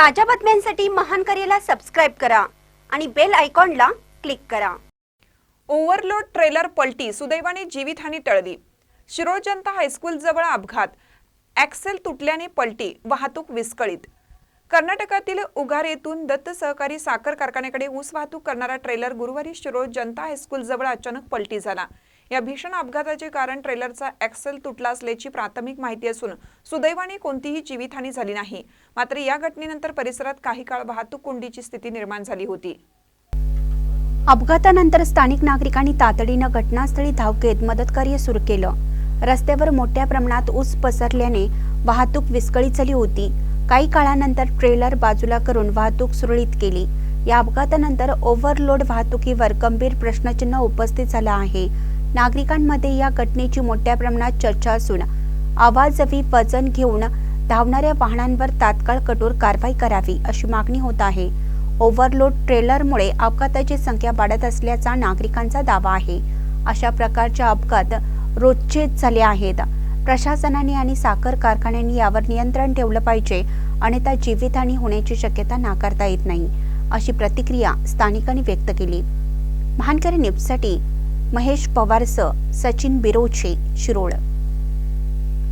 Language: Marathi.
ताज्या बातम्यांसाठी महान करेला सबस्क्राईब करा आणि बेल आयकॉनला क्लिक करा. ओव्हरलोड ट्रेलर पलटी सुदैवाने जीवितहानी टळली. शिरोळ जनता हायस्कूल जवळ अपघात ॲक्सेल तुटल्याने पलटी वाहतूक विस्कळीत. कर्नाटकातील उगार येथून दत्त सहकारी साखर कारखान्याकडे ऊस वाहतूक करणारा ट्रेलर गुरुवारी शिरोळ जनता हायस्कूल जवळ अचानक पलटी झाला. या भीषण अपघाताचे कारण ट्रेलरचा ॲक्सेल तुटला असल्याची प्राथमिक माहिती असून सुदैवाने कोणतीही जीवितहानी झाली नाही. मात्र या घटनेनंतर परिसरात काही काळ वाहतूक कोंडीची स्थिती निर्माण झाली होती. अपघातानंतर स्थानिक नागरिकांनी तातडीनं घटनास्थळी धाव घेत मदतकार्य सुरू केलं. रस्त्यावर मोठ्या प्रमाणात ऊस पसरल्याने वाहतूक विस्कळीत झाली होती. काही काळानंतर ट्रेलर बाजूला करून वाहतूक सुरळीत केली. या अपघातानंतर ओव्हरलोड वाहतुकीवर गंभीर प्रश्नचिन्ह उपस्थित झालं आहे. नागरिकांमध्ये या घटनेची मोठ्या प्रमाणात चर्चा असून आवाजवी वजन घेऊन धावणाऱ्या वाहनांवर तात्काळ कठोर कारवाई करावी अशी मागणी होत आहे. ओव्हरलोड ट्रेलरमुळे अपघाताची संख्या वाढत असल्याचा नागरिकांचा दावा आहे. अशा प्रकारच्या अपघात रोजचेच झाले आहेत. प्रशासनाने आणि साखर कारखान्यांनी यावर नियंत्रण ठेवलं पाहिजे अन्यथा जीवितहानी होण्याची शक्यता नाकारता येत नाही अशी प्रतिक्रिया स्थानिकांनी व्यक्त केली. महानकरी न्यूजसाठी महेश पवारसह सचिन बिरोचे शिरोळ